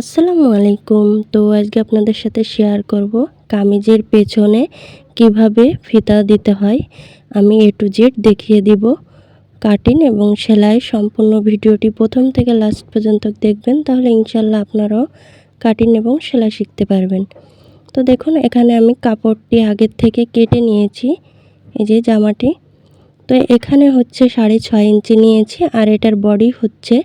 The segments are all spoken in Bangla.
আসসালামু আলাইকুম। তো আজকে আপনাদের সাথে শেয়ার করব কামিজের পেছনে কীভাবে ফিতা দিতে হয়। আমি এ টু জেড দেখিয়ে দিব। কাটিং এবং সেলাই সম্পূর্ণ ভিডিওটি প্রথম থেকে লাস্ট পর্যন্ত দেখবেন, তাহলে ইনশাল্লাহ আপনারাও কাটিং এবং সেলাই শিখতে পারবেন। তো দেখুন, এখানে আমি কাপড়টি আগের থেকে কেটে নিয়েছি, এই যে জামাটি। তো এখানে হচ্ছে সাড়ে ছয় ইঞ্চি নিয়েছি, আর এটার বডি হচ্ছে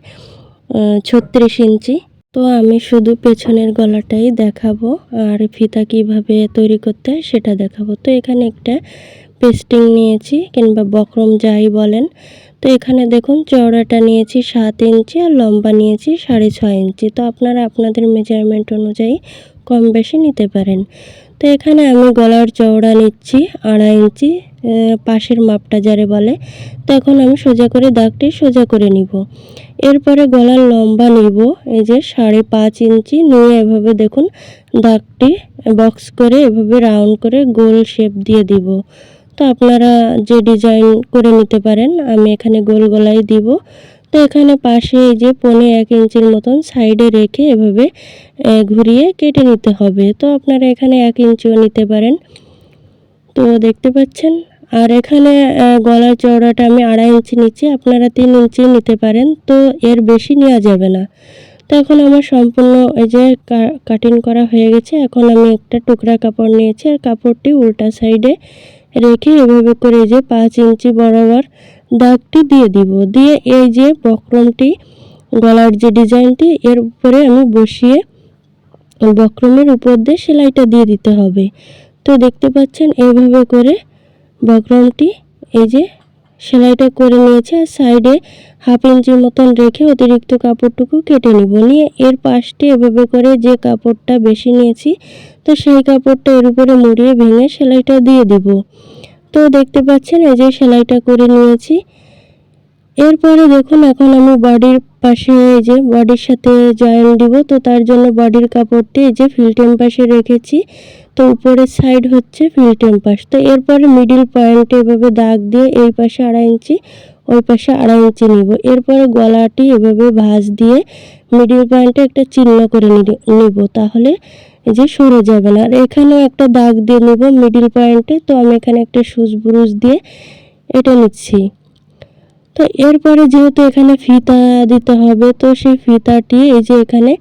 ছত্রিশ ইঞ্চি। তো আমি শুধু পেছনের গলাটাই দেখাবো আর ফিতা কীভাবে তৈরি করতে হয় সেটা দেখাবো। তো এখানে একটা পেস্টিং নিয়েছি কিংবা বক্রম যাই বলেন। তো এখানে দেখুন চওড়াটা নিয়েছি সাত ইঞ্চি আর লম্বা নিয়েছি সাড়ে ছয় ইঞ্চি। তো আপনারা আপনাদের মেজারমেন্ট অনুযায়ী কম বেশি নিতে পারেন। তো এখানে আমি গলার চওড়া নিচ্ছি আড়াই ইঞ্চি পাশের মাপটা যারে বলে তো এখন আমি সোজা করে দাগটি সোজা করে নিব। এরপরে গলার লম্বা নিব, এই যে সাড়ে পাঁচ ইঞ্চি, নিয়ে এভাবে দেখুন দাগটি বক্স করে এভাবে রাউন্ড করে গোল শেপ দিয়ে দিব। তো আপনারা যে ডিজাইন করে নিতে পারেন, আমি এখানে গোল গলাই দিব। তো এখানে পাশে এই যে পনে এক ইঞ্চির মতন সাইডে রেখে এভাবে ঘুরিয়ে কেটে নিতে হবে। তো আপনারা এখানে এক ইঞ্চিও নিতে পারেন। তো দেখতে পাচ্ছেন? আর এখানে গলার চওড়াটা আমি আড়াই ইঞ্চি নিচ্ছি, আপনারা তিন ইঞ্চি নিতে পারেন, তো এর বেশি নেওয়া যাবে না। তো এখন আমার সম্পূর্ণ এই যে কাটিং করা হয়ে গেছে, এখন আমি একটা টুকরা কাপড় নিয়েছি, আর কাপড়টি উল্টা সাইডে রেখে এভাবে করে এই যে পাঁচ ইঞ্চি বরাবর দাগটি দিয়ে দিব। দিয়ে এই যে বক্রমটি, গলার যে ডিজাইনটি, এর উপরে আমি বসিয়ে বক্রমের উপর দিয়ে সেলাইটা দিয়ে দিতে হবে। তো দেখতে পাচ্ছেন, এইভাবে করে বক্রমটি এই যে, সেলাইটা করে নিয়েছে আর সাইডে হাফ ইঞ্চির মতন রেখে অতিরিক্ত কাপড়টুকু কেটে নিব। নিয়ে এর পাশটি এভাবে করে যে কাপড়টা বেশি নিয়েছি, তো সেই কাপড়টা এর উপরে মুড়িয়ে ভেঙে সেলাইটা দিয়ে দিব। তো দেখতে পাচ্ছেন, এই যে সেলাইটা করে নিয়েছি। এরপরে দেখুন, এখন আমি বডির পাশে এই যে বডির সাথে জয়েন দিব। তো তার জন্য বডির কাপড়টি এই যে ফিল্টেম পাশে রেখেছি। তো উপরের সাইড হচ্ছে ফিল্টেম পাশ। তো এরপরে মিডিল পয়েন্টে এভাবে দাগ দিয়ে এই পাশে আড়াই ইঞ্চি, ওই পাশে আড়াই ইঞ্চি নিব। এরপরে গলাটি এভাবে ভাঁজ দিয়ে মিডিল পয়েন্টে একটা চিহ্ন করে নিব তাহলে এই যে সরে যাবে না। আর এখানেও একটা দাগ দিয়ে নেব মিডিল পয়েন্টে তো আমি এখানে একটা সুচ ব্রুজ দিয়ে এটা নিচ্ছি। তো এরপরে যেহেতু এখানে ফিতা দিতে হবে, তো সেই ফিতাটি এই যে এখানে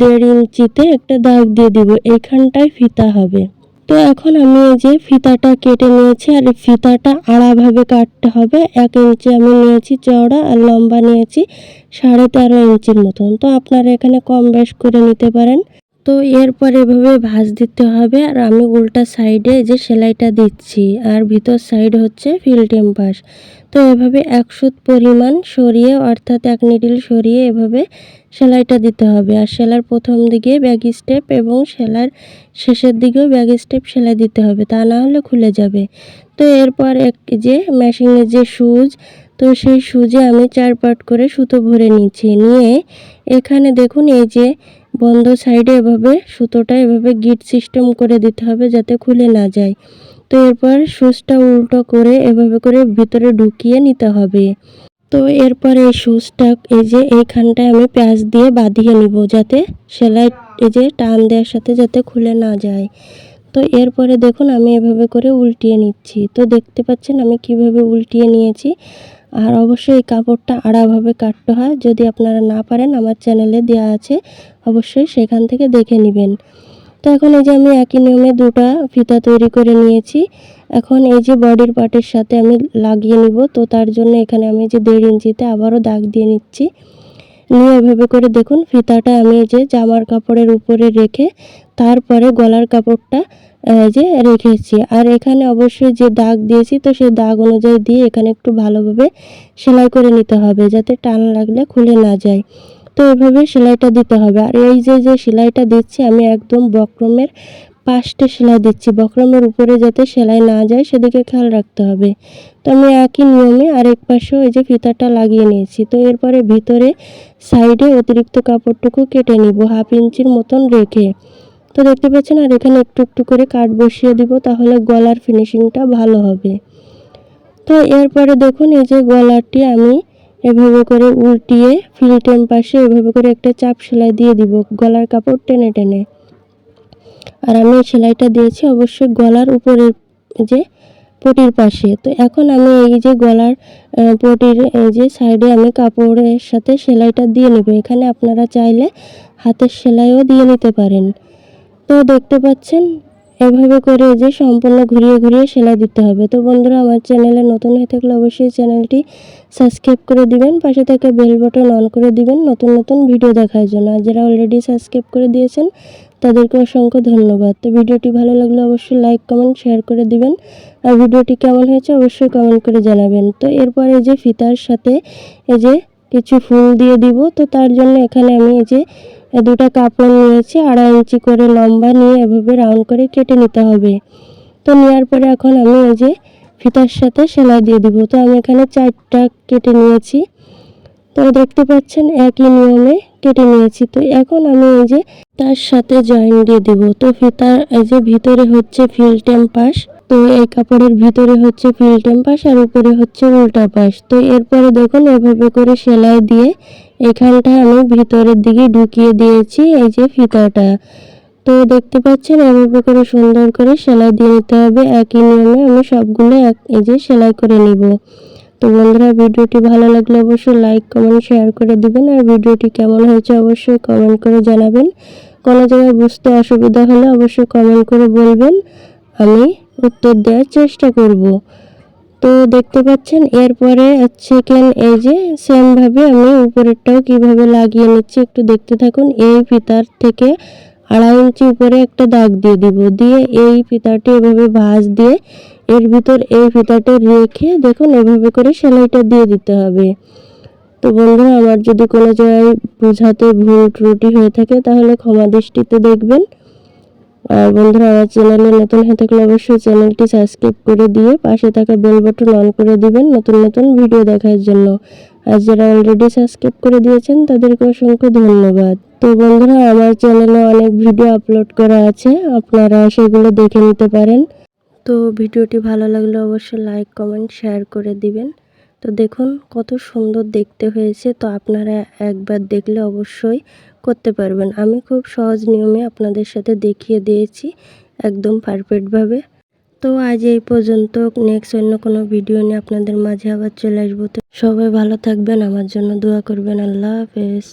দেড় ইঞ্চিতে একটা দাগ দিয়ে দিব এখানটায় ফিতা হবে। তো এখন আমি এই যে ফিতাটা কেটে নিয়েছি, আর ফিতাটা আড়াভাবে কাটতে হবে। এক ইঞ্চি আমি নিয়েছি চওড়া, আর লম্বা নিয়েছি সাড়ে তেরো ইঞ্চির মতন। তো আপনারা এখানে কম বেশ করে নিতে পারেন। তো এরপর এভাবে ভাঁজ দিতে হবে আর আমি উল্টা সাইডে যে সেলাইটা দিচ্ছি আর ভিতর সাইড হচ্ছে ফিল্টেম পাশ তো এভাবে একশো পরিমাণ সরিয়ে অর্থাৎ এক নিডিল সরিয়ে এভাবে সেলাইটা দিতে হবে। আর সেলার প্রথম দিকে ব্যাগ স্টেপ এবং সেলার শেষের দিকেও ব্যাগ স্টেপ সেলাই দিতে হবে, তা না হলে খুলে যাবে। তো এরপর এক যে মেশিনের যে সুজ তো সেই সুজে আমি চার পাট করে সুতো ভরে নিচ্ছি। নিয়ে এখানে দেখুন এই যে বন্ধ সাইডে এভাবে সুতোটা এভাবে গিট সিস্টেম করে দিতে হবে যাতে খুলে না যায়। তো এরপর সুচটা উল্টো করে এভাবে করে ভিতরে ঢুকিয়ে নিতে হবে। তো এরপর এই সুচটা এই যে এইখানটায় আমি প্যাঁচ দিয়ে বাঁধিয়ে নিব যাতে সেলাই এই যে টান দেওয়ার সাথে যাতে খুলে না যায়। তো এরপরে দেখুন আমি এভাবে করে উল্টিয়ে নিচ্ছি। তো দেখতে পাচ্ছেন আমি কীভাবে উল্টিয়ে নিয়েছি। আর অবশ্যই এই কাপড়টা আড়াভাবে কাটতে হয়। যদি আপনারা না পারেন, আমার চ্যানেলে দেওয়া আছে, অবশ্যই সেখান থেকে দেখে নেবেন। তো এখন এই যে আমি একই নিয়মে দুটা ফিতা তৈরি করে নিয়েছি। এখন এই যে বডির পার্টের সাথে আমি লাগিয়ে নিব। তো তার জন্য এখানে আমি যে দেড় ইঞ্চিতে আবারও দাগ দিয়ে নিচ্ছি। নিয়ে এভাবে করে দেখুন, ফিতাটা আমি যে জামার কাপড়ের উপরে রেখে তারপরে গলার কাপড়টা যে রেখেছি। আর এখানে অবশ্যই যে দাগ দিয়েছি, তো সেই দাগ অনুযায়ী দিয়ে এখানে একটু ভালোভাবে সেলাই করে নিতে হবে, যাতে টান লাগলে খুলে না যায়। তো এভাবে সেলাইটা দিতে হবে। আর এই যে যে সেলাইটা দিচ্ছি, আমি একদম বক্রমের পাশটা সেলাই দিচ্ছি। বক্রমের উপরে যাতে সেলাই না যায়, সেদিকে খেয়াল রাখতে হবে। তো আমি একই নিয়মে আরেক পাশেও এই যে ফিতাটা লাগিয়ে নিয়েছি। তো এরপরে ভিতরে সাইডে অতিরিক্ত কাপড়টুকু কেটে নিব হাফ ইঞ্চির মতন রেখে। তো দেখতে পাচ্ছেন, আর এখানে একটু একটু করে কাট বসিয়ে দিব, তাহলে গলার ফিনিশিংটা ভালো হবে। তো এরপরে দেখুন, এই যে গলাটি আমি এভাবে করে উল্টিয়ে ফিল্টেম পাশে এভাবে করে একটা চাপ সেলাই দিয়ে দিব। গলার কাপড় টেনে টেনে। আর আমি সেলাইটা দিয়েছি অবশ্যই গলার উপরের যে পটির পাশে। তো এখন আমি এই যে গলার পটির, এই যে সাইডে আমি কাপড়ের সাথে সেলাইটা দিয়ে নেব। এখানে আপনারা চাইলে হাতের সেলাইও দিয়ে নিতে পারেন। তো দেখতে পাচ্ছেন, এভাবে করে যে সম্পূর্ণ ঘুরিয়ে ঘুরিয়ে সেলাই দিতে হবে। তো বন্ধুরা, আমার চ্যানেলে নতুন হয়ে থাকলে অবশ্যই চ্যানেলটি সাবস্ক্রাইব করে দিবেন, পাশে থেকে বেল বাটন অন করে দিবেন নতুন নতুন ভিডিও দেখার জন্য। আর যারা অলরেডি সাবস্ক্রাইব করে দিয়েছেন তাদেরকে অসংখ্য ধন্যবাদ। তো ভিডিওটি ভালো লাগলে অবশ্যই লাইক কমেন্ট শেয়ার করে দিবেন। আর ভিডিওটি কেমন হয়েছে অবশ্যই কমেন্ট করে জানাবেন। তো এরপরে এই যে ফিতার সাথে এই যে কিছু ফুল দিয়ে দিব, তো তার জন্য এখানে আমি এই যে দুটা কাপড় নিয়েছি, আড়াই ইঞ্চি করে লম্বা নিয়ে এভাবে রাউন্ড করে কেটে নিতে হবে। তো নেওয়ার পরে এখন আমি এই যে ফিতার সাথে সেলাই দিয়ে দিব। তো আমি এখানে চারটা কেটে নিয়েছি। তো দেখতে পাচ্ছেন একই নিয়মে কেটে নিয়েছি। তো এখন আমি এই যে তার সাথে জয়েন দিয়ে দিব। তো ফিতার এই যে ভিতরে হচ্ছে ফিল্টেম পাশ তো এই কাপড়ের ভিতরে হচ্ছে ফিল্টেম পাশ আর উপরে হচ্ছে উল্টা পাশ তো এরপরে দেখুন, এভাবে করে সেলাই দিয়ে এখানটা আমি ভিতরের দিকে ঢুকিয়ে দিয়েছি এই যে ফিতাটা। তো দেখতে পাচ্ছেন, এভাবে করে সুন্দর করে সেলাই দিয়ে নিতে হবে। একই নিয়মে আমি সবগুলো এক, এই যে সেলাই করে নিব। তো বন্ধুরা, ভিডিওটি ভালো লাগলে অবশ্যই লাইক কমেন্ট শেয়ার করে দিবেন। আর ভিডিওটি কেমন হয়েছে অবশ্যই কমেন্ট করে জানাবেন। কোনো জায়গায় বুঝতে অসুবিধা হলে অবশ্যই কমেন্ট করে বলবেন। আমি উত্তর দেওয়ার চেষ্টা করব। তো দেখতে পাচ্ছেন, এরপরে সেকেন্ড এই যে সেমভাবে আমি উপরেরটাও কীভাবে লাগিয়ে নিচ্ছি একটু দেখতে থাকুন। এই ফিতার থেকে আড়াই ইঞ্চি উপরে একটা দাগ দিয়ে দিব। দিয়ে এই ফিতাটি এভাবে ভাঁজ দিয়ে এর ভিতর এই ফিতাটা রেখে দেখুন, এভাবে করে সেলাইটা দিয়ে দিতে হবে। তো বন্ধুরা, আমার যদি কোনো জায়গায় বোঝাতে ভুল ত্রুটি হয়ে থাকে, তাহলে ক্ষমা দৃষ্টিতে দেখবেন। আর বন্ধুরা, আমার চ্যানেলে নতুন হয়ে থাকলে অবশ্যই চ্যানেলটি সাবস্ক্রাইব করে দিয়ে পাশে থাকা বেল বাটন অন করে দিবেন নতুন নতুন ভিডিও দেখার জন্য। আর যারা অলরেডি সাবস্ক্রাইব করে দিয়েছেন, তাদেরকে অসংখ্য ধন্যবাদ। তো বন্ধুরা, আমার চ্যানেলে অনেক ভিডিও আপলোড করা আছে, আপনারা সেগুলো দেখে নিতে পারেন। তো ভিডিওটি ভালো লাগলে অবশ্যই লাইক কমেন্ট শেয়ার করে দিবেন। তো দেখুন, কত সুন্দর দেখতে হয়েছে, তো আপনারা একবার দেখলে অবশ্যই করতে পারবেন। আমি খুব সহজ নিয়মে আপনাদের সাথে দেখিয়ে দিয়েছি, একদম পারফেক্টভাবে তো আজ এই পর্যন্ত নেক্সট অন্য কোনো ভিডিও নিয়ে আপনাদের মাঝে আবার চলে আসব। তো সবাই ভালো থাকবেন, আমার জন্য দোয়া করবেন। আল্লাহ হাফেজ।